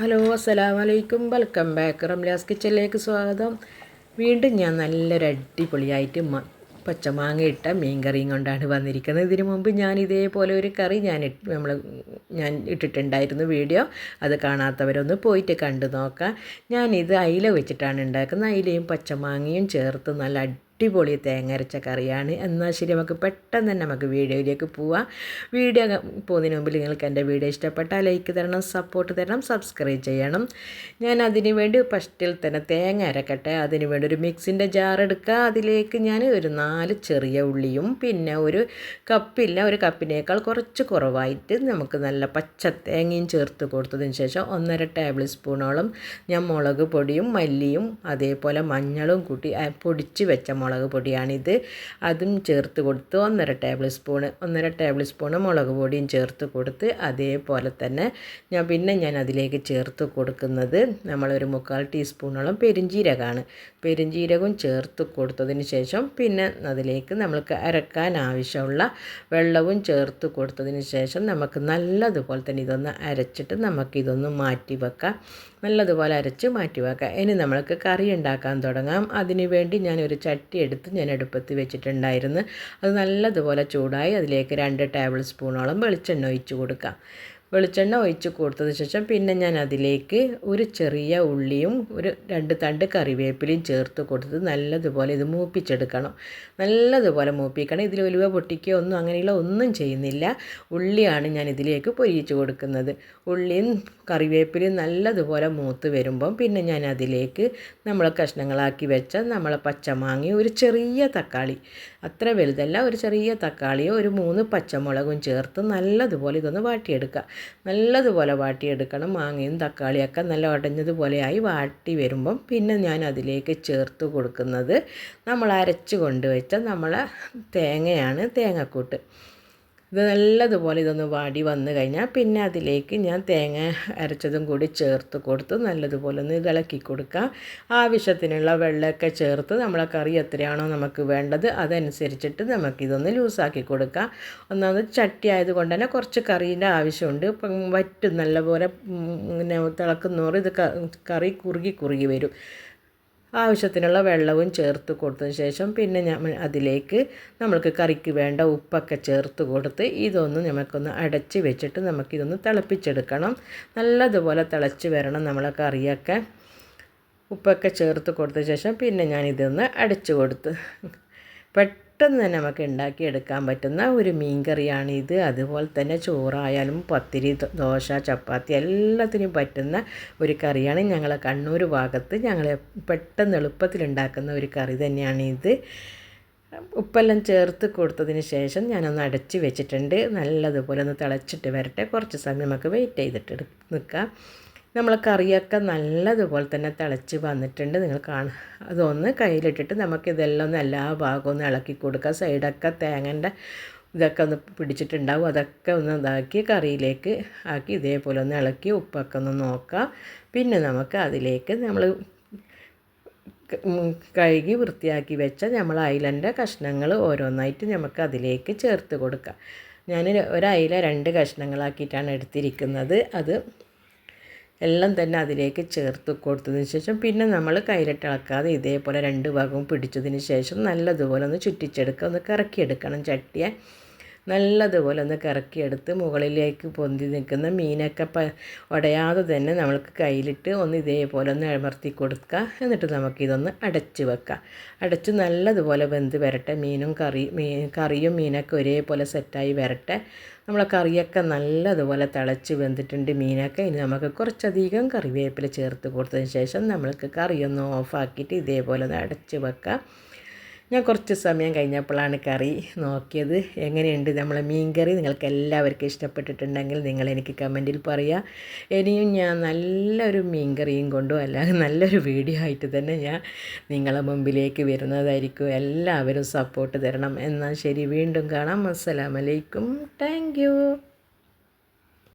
Hello അസ്സലാമു വലൈക്കും welcome back. Ramla's കിച്ചനിലേക്ക് സ്വാഗതം. വീണ്ടും ഞാൻ നല്ലൊരു അടിപൊളിയായിട്ട് പച്ചമാങ്ങ ഇട്ട മീൻ കറിയും കൊണ്ടാണ് വന്നിരിക്കുന്നത്. ഇതിനു മുമ്പ് ഞാൻ ഇതേപോലെ ഒരു കറി ഞാൻ നമ്മൾ ഞാൻ ഇട്ടിട്ടുണ്ടായിരുന്നു വീഡിയോ. അത് കാണാത്തവരൊന്ന് പോയിട്ട് കണ്ടു നോക്കാം. ഞാനിത് അയില വെച്ചിട്ടാണ് ഉണ്ടാക്കുന്നത്. അയിലയും പച്ചമാങ്ങയും ചേർത്ത് നല്ല അടിപൊളി തേങ്ങരച്ച കറിയാണ്. എന്നാൽ ശരി നമുക്ക് പെട്ടെന്ന് തന്നെ നമുക്ക് വീഡിയോയിലേക്ക് പോവാം. വീഡിയോ പോകുന്നതിന് മുമ്പിൽ നിങ്ങൾക്ക് എന്റെ വീഡിയോ ഇഷ്ടപ്പെട്ടാൽ ലൈക്ക് തരണം സപ്പോർട്ട് തരണം സബ്സ്ക്രൈബ് ചെയ്യണം. ഞാൻ അതിന് വേണ്ടി ഫസ്റ്റിൽ തന്നെ തേങ്ങ അരക്കട്ടെ. അതിന് വേണ്ടി ഒരു മിക്സിന്റെ ജാർ എടുക്കുക. അതിലേക്ക് ഞാൻ ഒരു നാല് ചെറിയ ഉള്ളിയും പിന്നെ ഒരു കപ്പില്ല ഒരു കപ്പിനേക്കാൾ കുറച്ച് കുറവായിട്ട് നമുക്ക് നല്ല പച്ച തേങ്ങയും ചേർത്ത് കൊടുത്തതിന് ശേഷം ഒന്നര ടേബിൾ സ്പൂണോളം ഞാൻ മുളക് പൊടിയും മല്ലിയും അതേപോലെ മഞ്ഞളും കൂട്ടി പൊടിച്ച് വെച്ച മുളക് മുളക് പൊടിയാണിത്. അതും ചേർത്ത് കൊടുത്ത് ഒന്നര ടേബിൾ സ്പൂണ് ഒന്നര ടേബിൾ സ്പൂണ് മുളക് പൊടിയും ചേർത്ത് കൊടുത്ത് അതേപോലെ തന്നെ ഞാൻ പിന്നെ ഞാൻ അതിലേക്ക് ചേർത്ത് കൊടുക്കുന്നത് നമ്മളൊരു മുക്കാൽ ടീസ്പൂണോളം പെരിഞ്ജീരകമാണ് പെരിഞ്ജീരകവും ചേർത്ത് കൊടുത്തതിന് ശേഷം പിന്നെ അതിലേക്ക് നമ്മൾക്ക് അരക്കാൻ ആവശ്യമുള്ള വെള്ളവും ചേർത്ത് കൊടുത്തതിന് ശേഷം നമുക്ക് നല്ലതുപോലെ തന്നെ ഇതൊന്ന് അരച്ചിട്ട് നമുക്കിതൊന്ന് മാറ്റി വെക്കാം. നല്ലതുപോലെ അരച്ച് മാറ്റി വെക്കാം. ഇനി നമ്മൾക്ക് കറി ഉണ്ടാക്കാൻ തുടങ്ങാം. അതിനുവേണ്ടി വേണ്ടി ഞാൻ ഒരു ചട്ടി എടുത്ത് ഞാൻ അടുപ്പത്ത് വെച്ചിട്ടുണ്ടായിരുന്നു. അത് നല്ലതുപോലെ ചൂടായി അതിലേക്ക് രണ്ട് ടേബിൾ സ്പൂണോളം വെളിച്ചെണ്ണ ഒഴിച്ച് കൊടുക്കാം. വെളിച്ചെണ്ണ ഒഴിച്ച് കൊടുത്തത് ശേഷം പിന്നെ ഞാൻ അതിലേക്ക് ഒരു ചെറിയ ഉള്ളിയും ഒരു രണ്ട് തണ്ട് കറിവേപ്പിലയും ചേർത്ത് കൊടുത്ത് നല്ലതുപോലെ ഇത് മൂപ്പിച്ചെടുക്കണം. നല്ലതുപോലെ മൂപ്പിക്കണം. ഇതിൽ ഒലുവ പൊട്ടിക്കുകയോ ഒന്നും അങ്ങനെയുള്ള ഒന്നും ചെയ്യുന്നില്ല. ഉള്ളിയാണ് ഞാൻ ഇതിലേക്ക് പൊരിയിച്ച് കൊടുക്കുന്നത്. ഉള്ളിയും കറിവേപ്പിലയും നല്ലതുപോലെ മൂത്ത് വരുമ്പം പിന്നെ ഞാൻ അതിലേക്ക് നമ്മൾ കഷ്ണങ്ങളാക്കി വെച്ച നമ്മളെ പച്ചമാങ്ങി ഒരു ചെറിയ തക്കാളി അത്ര വലുതല്ല ഒരു ചെറിയ തക്കാളിയോ ഒരു മൂന്ന് പച്ചമുളകും ചേർത്ത് നല്ലതുപോലെ ഇതൊന്ന് വാട്ടിയെടുക്കുക. നല്ലതുപോലെ വാട്ടിയെടുക്കണം. മാങ്ങയും തക്കാളിയൊക്കെ നല്ല ഉടഞ്ഞതുപോലെയായി വാട്ടി വരുമ്പം പിന്നെ ഞാൻ അതിലേക്ക് ചേർത്ത് കൊടുക്കുന്നത് നമ്മൾ അരച്ച് കൊണ്ടുവച്ച നമ്മളെ തേങ്ങയാണ് തേങ്ങക്കൂട്ട്. ഇത് നല്ലതുപോലെ ഇതൊന്ന് വാടി വന്നു കഴിഞ്ഞാൽ പിന്നെ അതിലേക്ക് ഞാൻ തേങ്ങ അരച്ചതും കൂടി ചേർത്ത് കൊടുത്ത് നല്ലതുപോലെ ഒന്ന് ഇളക്കി കൊടുക്കുക ആവശ്യത്തിനുള്ള വെള്ളമൊക്കെ ചേർത്ത് നമ്മളെ കറി എത്രയാണോ നമുക്ക് വേണ്ടത് അതനുസരിച്ചിട്ട് നമുക്കിതൊന്ന് ലൂസാക്കി കൊടുക്കുക ഒന്നാമത് ചട്ടി ആയതുകൊണ്ട് തന്നെ കുറച്ച് കറീന്റെ ആവശ്യമുണ്ട്. ഇപ്പം വറ്റും നല്ലപോലെ ഇങ്ങനെ തിളക്കുന്നോറ് ഇത് കറി കുറുകി കുറുകി വരും. ആവശ്യത്തിനുള്ള വെള്ളവും ചേർത്ത് കൊടുത്തതിന് ശേഷം പിന്നെ ഞാൻ അതിലേക്ക് നമ്മൾക്ക് കറിക്ക് വേണ്ട ഉപ്പൊക്കെ ചേർത്ത് കൊടുത്ത് ഇതൊന്ന് നമുക്കൊന്ന് അടച്ച് വെച്ചിട്ട് നമുക്കിതൊന്ന് തിളപ്പിച്ചെടുക്കണം. നല്ലതുപോലെ തിളച്ച് വരണം നമ്മളെ കറിയൊക്കെ. ഉപ്പൊക്കെ ചേർത്ത് കൊടുത്ത ശേഷം പിന്നെ ഞാൻ ഇതൊന്ന് അടച്ചു കൊടുത്ത്. പെട്ടെന്ന് പെട്ടെന്ന് തന്നെ നമുക്ക് ഉണ്ടാക്കിയെടുക്കാൻ പറ്റുന്ന ഒരു മീൻ കറിയാണ് ഇത്. അതുപോലെ തന്നെ ചോറായാലും പത്തിരി ദോശ ചപ്പാത്തി എല്ലാത്തിനും പറ്റുന്ന ഒരു കറിയാണ്. ഞങ്ങളെ കണ്ണൂർ ഭാഗത്ത് ഞങ്ങൾ പെട്ടെന്ന് എളുപ്പത്തിൽ ഉണ്ടാക്കുന്ന ഒരു കറി തന്നെയാണ് ഇത്. ഉപ്പെല്ലാം ചേർത്ത് കൊടുത്തതിന് ശേഷം ഞാനൊന്ന് അടച്ച് വെച്ചിട്ടുണ്ട്. നല്ലതുപോലെ ഒന്ന് തിളച്ചിട്ട് വരട്ടെ. കുറച്ച് സമയം നമുക്ക് വെയിറ്റ് ചെയ്തിട്ട് നിൽക്കാം. നമ്മൾ കറിയൊക്കെ നല്ലതുപോലെ തന്നെ തിളച്ച് വന്നിട്ടുണ്ട്. നിങ്ങൾ കാണാം അതൊന്ന് കയ്യിലിട്ടിട്ട് നമുക്കിതെല്ലാം ഒന്ന് എല്ലാ ഭാഗവും ഒന്ന് ഇളക്കി കൊടുക്കുക. സൈഡൊക്കെ തേങ്ങന്റെ ഇതൊക്കെ ഒന്ന് പിടിച്ചിട്ടുണ്ടാവും. അതൊക്കെ ഒന്ന് ഇതാക്കി കറിയിലേക്ക് ആക്കി ഇതേപോലെ ഒന്ന് ഇളക്കി ഉപ്പൊക്കെ ഒന്ന് നോക്കുക. പിന്നെ നമുക്ക് അതിലേക്ക് നമ്മൾ കഴുകി വൃത്തിയാക്കി വെച്ച നമ്മൾ അയിലന്റെ കഷ്ണങ്ങൾ ഓരോന്നായിട്ട് നമുക്ക് അതിലേക്ക് ചേർത്ത് കൊടുക്കാം ഞാൻ ഒരു അയില രണ്ട് കഷ്ണങ്ങളാക്കിയിട്ടാണ് എടുത്തിരിക്കുന്നത്. അത് എല്ലാം തന്നെ അതിലേക്ക് ചേർത്ത് കൊടുത്തതിന് ശേഷം പിന്നെ നമ്മൾ കയ്യിലിട്ട് ഇളക്കാതെ ഇതേപോലെ രണ്ട് ഭാഗവും പിടിച്ചതിന് ശേഷം നല്ലതുപോലെ ഒന്ന് ചുറ്റിച്ചെടുക്കുക ഒന്ന് കറക്കിയെടുക്കണം. ചട്ടിയെ നല്ലതുപോലെ ഒന്ന് കറക്കിയെടുത്ത് മുകളിലേക്ക് പൊന്തി നിൽക്കുന്ന മീനൊക്കെ പ ഉടയാതെ തന്നെ നമ്മൾക്ക് കയ്യിലിട്ട് ഒന്ന് ഇതേപോലെ ഒന്ന് അമർത്തി കൊടുക്കുക. എന്നിട്ട് നമുക്കിതൊന്ന് അടച്ച് വെക്കാം അടച്ച് നല്ലതുപോലെ വെന്ത് വരട്ടെ. മീനും കറി മീ കറിയും മീനൊക്കെ ഒരേപോലെ സെറ്റായി വരട്ടെ. നമ്മളെ കറിയൊക്കെ നല്ലതുപോലെ തിളച്ച് വെന്തിട്ടുണ്ട് മീനൊക്കെ. ഇനി നമുക്ക് കുറച്ചധികം കറിവേപ്പില ചേർത്ത് കൊടുത്തതിന് ശേഷം നമ്മൾക്ക് കറിയൊന്ന് ഓഫാക്കിയിട്ട് ഇതേപോലെ ഒന്ന് അടച്ച് വെക്കാം ഞാൻ കുറച്ച് സമയം കഴിഞ്ഞപ്പോഴാണ് കറി നോക്കിയത്. എങ്ങനെയുണ്ട് നമ്മളെ മീൻ കറി? നിങ്ങൾക്ക് എല്ലാവർക്കും ഇഷ്ടപ്പെട്ടിട്ടുണ്ടെങ്കിൽ നിങ്ങൾ എനിക്ക് കമന്റിൽ പറയുക ഇനിയും ഞാൻ നല്ലൊരു മീൻ കറിയും കൊണ്ടും അല്ലാതെ നല്ലൊരു വീഡിയോ ആയിട്ട് തന്നെ ഞാൻ നിങ്ങളെ മുമ്പിലേക്ക് വരുന്നതായിരിക്കും. എല്ലാവരും സപ്പോർട്ട് തരണം. എന്നാൽ ശരി വീണ്ടും കാണാം. അസ്സലാമലൈക്കും താങ്ക്